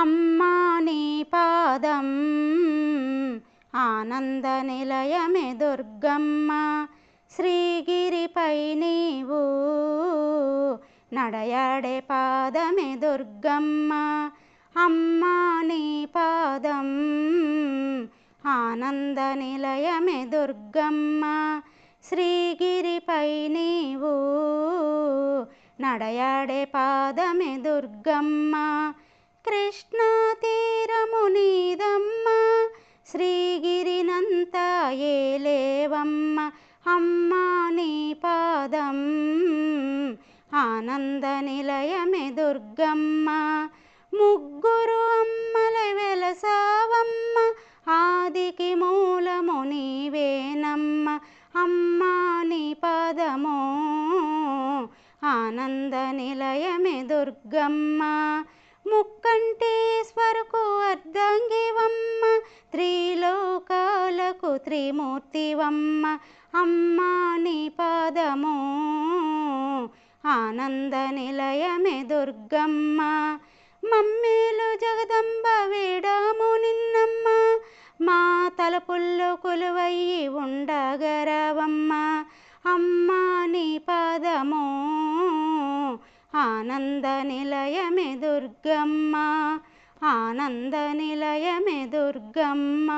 అమ్మా నీ పాదం ఆనంద నిలయమే దుర్గమ్మ. శ్రీగిరిపై నీవు నడయాడే పాదమే దుర్గమ్మ. అమ్మా నీ పాదం ఆనంద నిలయమే దుర్గమ్మ. శ్రీగిరిపై నీవు నడయాడే పాదమే దుర్గమ్మ. కృష్ణ తీరము నీదమ్మ శ్రీగిరినంత ఏలేవమ్మ అమ్మ నీ పాదం ఆనంద నిలయమే దుర్గమ్మ. ముగ్గురు అమ్మల వెలసావమ్మ ఆదికి మూలము నీవేనమ్మ అమ్మ నీ పాదము ఆనంద నిలయమే దుర్గమ్మ. ముక్కంటేశ్వరకు అర్ధంగివమ్మ త్రిలోకాలకు త్రిమూర్తివమ్మ అమ్మా నీ పదము ఆనంద నిలయమే దుర్గమ్మ. మమ్మీలు జగదంబ వేడాము నిన్నమ్మ మా తలపుల్లో కొలువయ్యి ఉండగరవమ్మ. ఆనంద నిలయమే దుర్గమ్మ ఆనంద నిలయమే దుర్గమ్మ